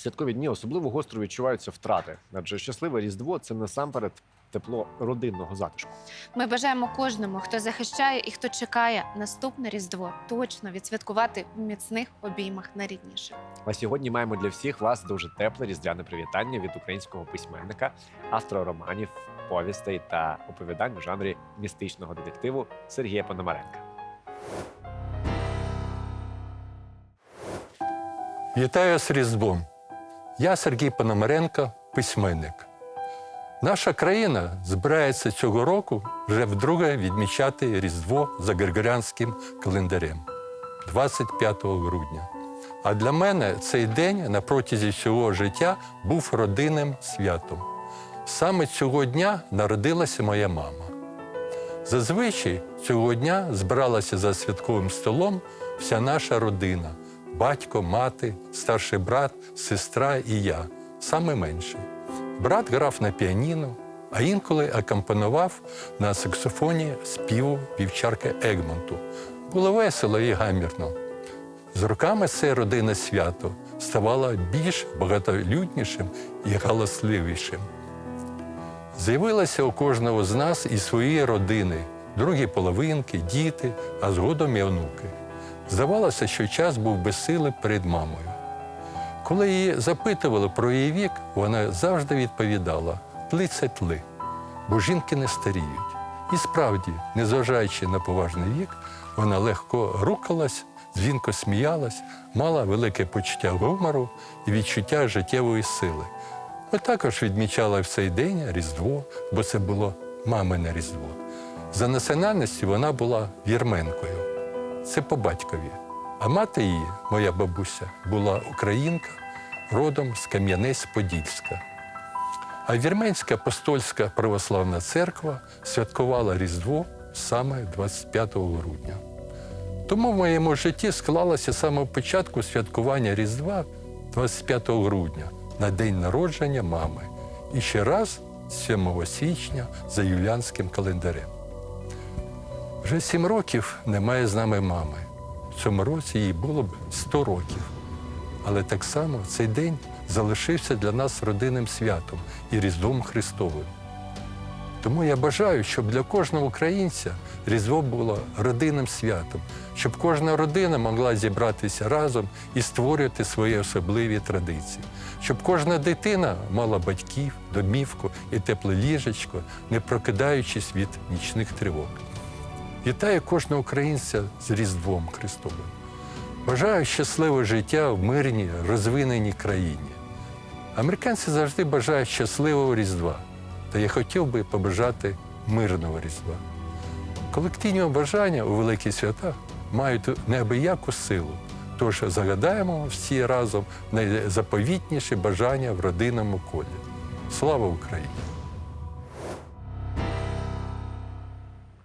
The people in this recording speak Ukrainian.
святкові дні особливо гостро відчуваються втрати, адже щасливе різдво це насамперед тепло родинного затишку. Ми бажаємо кожному, хто захищає і хто чекає наступне різдво, точно відсвяткувати у міцних обіймах найрідніших. А сьогодні маємо для всіх вас дуже тепле різдвяне привітання від українського письменника, автора романів, повістей та оповідань у жанрі містичного детективу Сергія Пономаренка. Вітаю з Різдвом. Я Сергій Пономаренко, письменник. Наша країна збирається цього року вже вдруге відмічати Різдво за Григоріанським календарем 25 грудня. А для мене цей день на протязі всього життя був родинним святом. Саме цього дня народилася моя мама. Зазвичай цього дня збиралася за святковим столом вся наша родина батько, мати, старший брат, сестра і я, саме менший. Брат грав на піаніно, а інколи акомпонував на саксофоні співу вівчарки Егмонту. Було весело і гамірно. З роками це родинне свято ставало більш багатолюднішим і галасливішим. З'явилося у кожного з нас і свої родини, другі половинки, діти, а згодом і онуки. Здавалося, що час був безсилий перед мамою. Коли її запитували про її вік, вона завжди відповідала тли тли, бо жінки не старіють. І справді, незважаючи на поважний вік, вона легко рухалась, дзвінко сміялась, мала велике почуття гумору і відчуття життєвої сили. Ми також відмічали в цей день Різдво, бо це було мамине Різдво. За національністю вона була вірменкою. Це по батькові. А мати її, моя бабуся, була українка, родом з Кам'янець-Подільська. А Вірменська апостольська православна церква святкувала Різдво саме 25 грудня. Тому в моєму житті склалося самого початку святкування Різдва 25 грудня на день народження мами. І ще раз 7 січня за юліанським календарем. Вже сім років немає з нами мами. В цьому році їй було б 100 років. Але так само цей день залишився для нас родинним святом і Різдвом Христовим. Тому я бажаю, щоб для кожного українця Різдво було родинним святом, щоб кожна родина могла зібратися разом і створювати свої особливі традиції, щоб кожна дитина мала батьків, домівку і тепле ліжечко, не прокидаючись від нічних тривог. Вітаю кожного українця з Різдвом Христовим. Бажаю щасливого життя в мирній, розвиненій країні. Американці завжди бажають щасливого Різдва. Та я хотів би побажати мирного Різдва. Колективні бажання у великі свята мають неабияку силу. Тож загадаємо всі разом найзаповітніші бажання в родинному колі. Слава Україні!